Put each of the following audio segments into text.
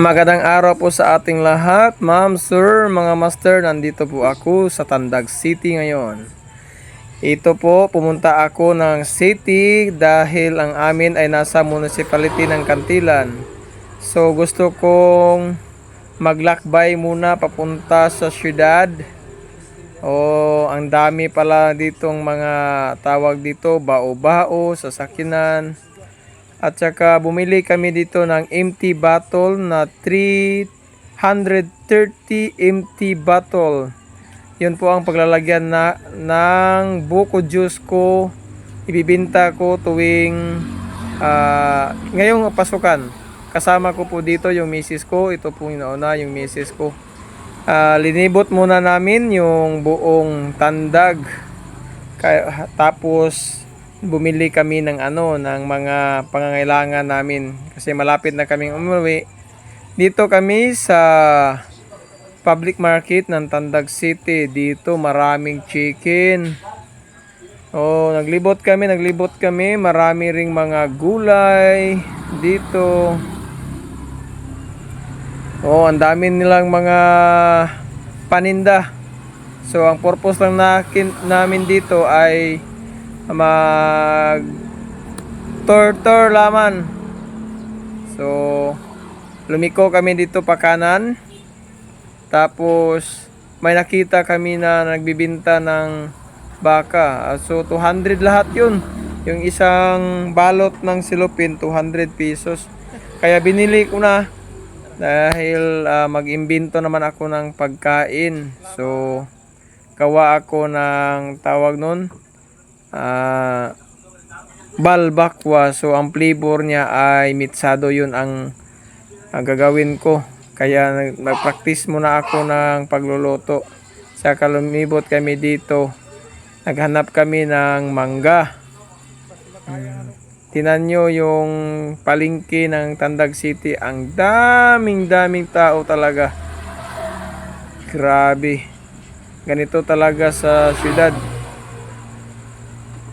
Magandang araw po sa ating lahat, ma'am, sir, mga master. Nandito po ako sa Tandag City ngayon. Ito po, pumunta ako ng city dahil ang amin ay nasa municipality ng Kantilan. So gusto kong maglakbay muna papunta sa syudad. Oh, ang dami pala ditong mga tawag dito, bao-bao, sasakinan. At saka bumili kami dito ng empty bottle na 330 empty bottle. Yun po ang paglalagyan na ng buko juice ko. Ibibinta ko tuwing ah, ngayong pasukan. Kasama ko po dito yung misis ko. Ito po yung nauna, yung misis ko. Ah, linibot muna namin yung buong tandag. Kaya, tapos bumili kami ng ano ng mga pangangailangan namin kasi malapit na kaming umuwi. Dito kami sa public market ng Tandag City. Dito maraming chicken. Oh, naglibot kami, naglibot kami. Marami ring mga gulay dito. Oh, ang dami nilang mga paninda. So, ang purpose lang nakin, namin dito ay mag tour tour laman. So, lumiko kami dito pa kanan. Tapos, may nakita kami na nagbibinta ng baka. Ah, So, 200 lahat yun. Yung isang balot ng silupin, 200 pesos. Kaya binili ko na dahil ah, mag-imbento naman ako ng pagkain. So, gawa ako ng tawag nun, ah balbakwa. So, ang flavor niya ay mitsado yun ang, ang gagawin ko. Kaya nag- nag-practice muna ako ng pagluluto. Saka lumibot kami dito. Naghanap kami ng mangga. Hmm. Tinan nyo yung palingki ng Tandag City. Ang daming daming tao talaga. Grabe. Ganito talaga sa syudad.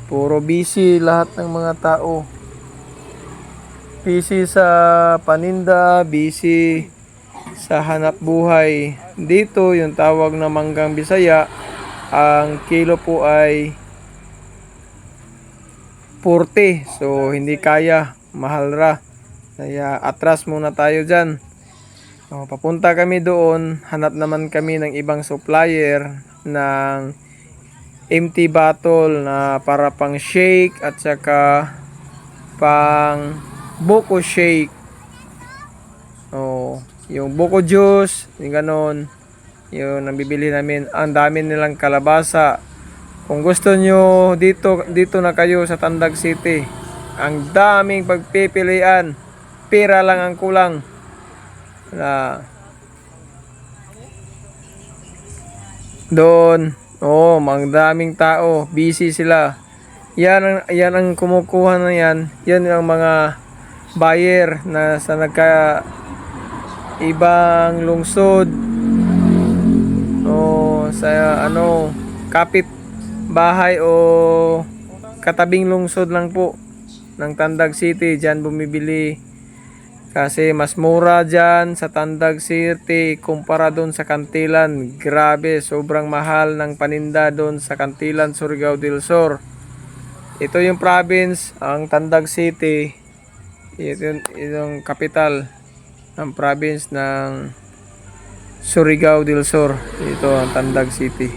Puro busy lahat ng mga tao. Busy sa paninda, busy sa hanap buhay. Dito, yung tawag na manggang Bisaya, ang kilo po ay 40. So, hindi kaya. Mahal ra. Kaya, atras muna tayo dyan. O, papunta kami doon. Hanap naman kami ng ibang supplier ng empty bottle na para pang shake at saka pang buko shake. Oh, yung buko juice, yung ganon. Yung nabibili namin. Ang dami nilang kalabasa. Kung gusto nyo dito dito na kayo sa Tandag City. Ang daming pagpipilian. Pera lang ang kulang. Na doon Oo, oh, mga daming tao, busy sila. Yan ang, yan ang kumukuha na yan. Yan ang mga buyer na sa nagka ibang lungsod o sa ano kapit bahay o katabing lungsod lang po ng Tandag City diyan bumibili kasi mas mura dyan sa Tandag City kumpara doon sa Kantilan. Grabe, sobrang mahal ng paninda doon sa Kantilan, Surigao del Sur. Ito yung province, ang Tandag City. Ito yung, capital ng province ng Surigao del Sur. Ito ang Tandag City.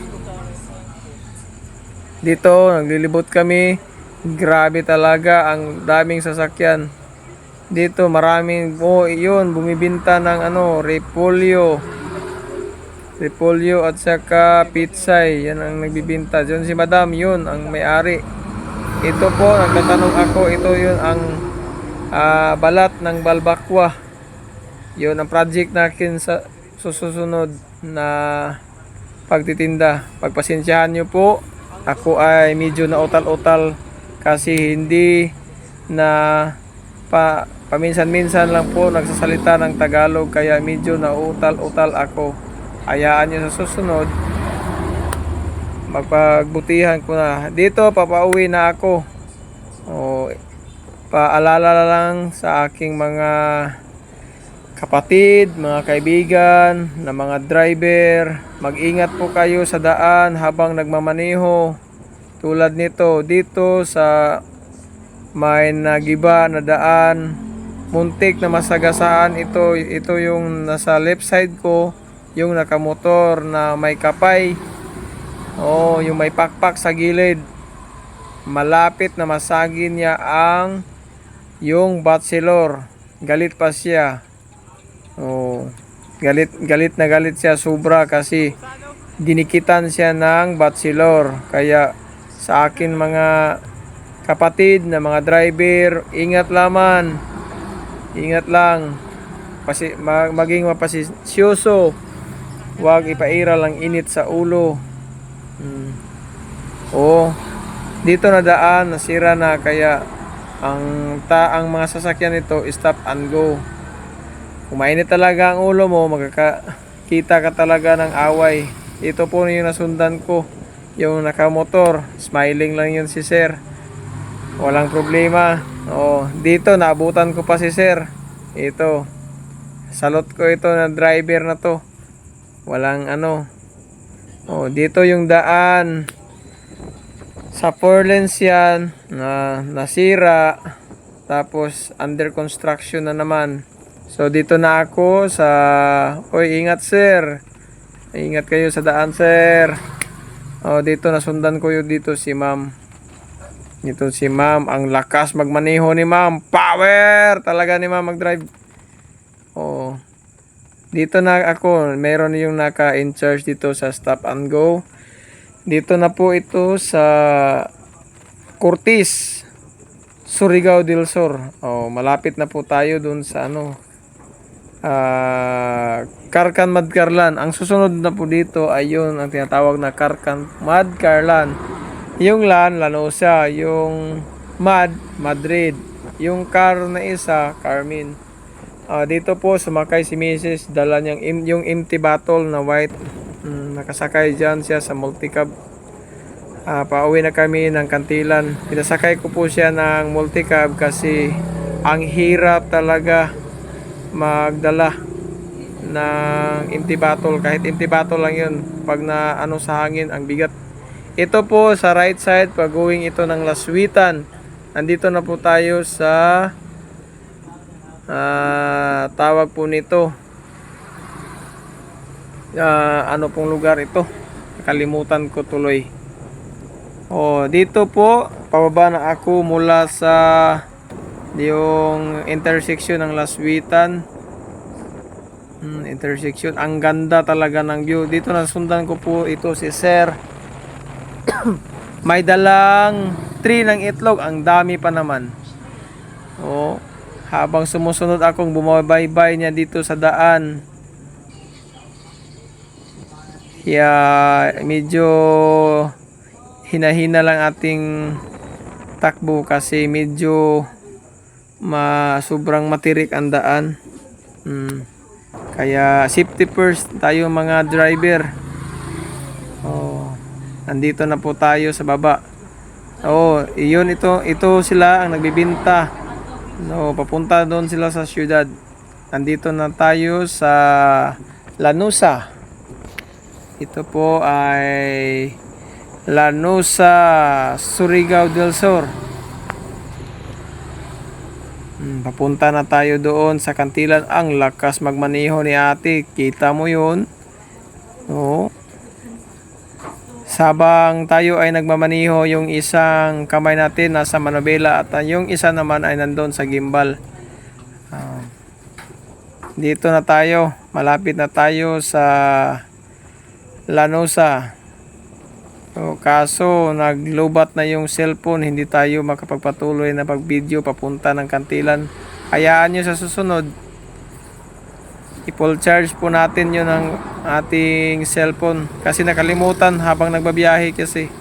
Dito, naglilibot kami. Grabe talaga, ang daming sasakyan. Dito maraming oh yun bumibinta ng ano repolyo. Repolyo at saka pitsay. Yan ang nagbibinta. Diyan si Madam yun ang may-ari. Ito po nagtatanong ako ito yun ang ah, balat ng balbakwa. Yun ang project natin sa susunod na pagtitinda. Pagpasensyahan nyo po. Ako ay medyo na utal-utal kasi hindi na pa paminsan-minsan lang po nagsasalita ng Tagalog kaya medyo nautal-utal ako. Hayaan nyo sa susunod. Magpagbutihan ko na. Dito, papauwi na ako. O, paalala lang sa aking mga kapatid, mga kaibigan, na mga driver, mag-ingat po kayo sa daan habang nagmamaneho. Tulad nito, dito sa may nagiba na daan, muntik na masagasaan ito. Ito yung nasa left side ko, yung nakamotor na may kapay. Oh, yung may pakpak sa gilid. Malapit na masagin niya ang yung bachelor. Galit pa siya. Oh, galit galit na galit siya sobra kasi dinikitan siya ng bachelor. Kaya sa akin mga kapatid na mga driver, ingat laman. Ingat lang. Pasi, mag, maging mapasisyoso. Huwag ipairal ang init sa ulo. Hmm. Oo. Dito na daan, nasira na kaya ang ta ang mga sasakyan nito stop and go. Kung mainit talaga ang ulo mo, magkakita ka talaga ng away. Ito po yung nasundan ko. Yung nakamotor, smiling lang yun si sir. Walang problema. Oh, dito naabutan ko pa si sir. Ito. Salot ko ito na driver na to. Walang ano. Oh, dito yung daan. Sa four lanes yan na nasira. Tapos under construction na naman. So dito na ako sa Oy, ingat sir. Ingat kayo sa daan, sir. Oh, dito nasundan ko yung dito si ma'am. Dito si ma'am, ang lakas magmaneho ni ma'am. Power talaga ni ma'am mag-drive. Oh. Dito na ako, meron yung naka in charge dito sa stop and go. Dito na po ito sa Cortis, Surigao del Sur. Oh, malapit na po tayo dun sa ano, ah Karkan Madkarlan. Ang susunod na po dito ay yun ang tinatawag na Karkan Madkarlan. Yung LAN, Lanosa. Yung Mad, Madrid. Yung car na isa, Carmen. Ah, dito po sumakay si Mrs. Dala niyang im- yung empty bottle na white. Mm, nakasakay dyan siya sa multicab. Ah, pauwi na kami ng kantilan. Pinasakay ko po siya ng multicab kasi ang hirap talaga magdala ng empty bottle kahit empty bottle lang yun pag na ano sa hangin ang bigat ito po sa right side pag going ito ng Laswitan. Nandito na po tayo sa ah, tawag po nito. Ah, ano pong lugar ito? Nakalimutan ko tuloy. Oh dito po pababa na ako mula sa yung intersection ng Laswitan. Hmm, intersection. Ang ganda talaga ng view. Dito nasundan ko po ito si Sir may dalang tree ng itlog ang dami pa naman oh habang sumusunod akong bumabaybay niya dito sa daan kaya medyo hinahina lang ating takbo kasi medyo ma sobrang matirik ang daan. Mm. Kaya safety first tayo mga driver. Nandito na po tayo sa baba. Oh, iyon ito, ito sila ang nagbibinta. No, papunta doon sila sa syudad. Nandito na tayo sa Lanusa. Ito po ay Lanusa, Surigao del Sur. Hmm, papunta na tayo doon sa kantilan. Ang lakas magmaneho ni ate. Kita mo yun? Oo. Sabang tayo ay nagmamaniho, yung isang kamay natin nasa manobela at yung isa naman ay nandun sa gimbal. Ah, dito na tayo. Malapit na tayo sa Lanosa. So, kaso naglobat na yung cellphone, hindi tayo makapagpatuloy na pag-video papunta ng kantilan. Hayaan nyo sa susunod. I-full charge po natin yun ng ating cellphone kasi nakalimutan habang nagbabiyahe kasi.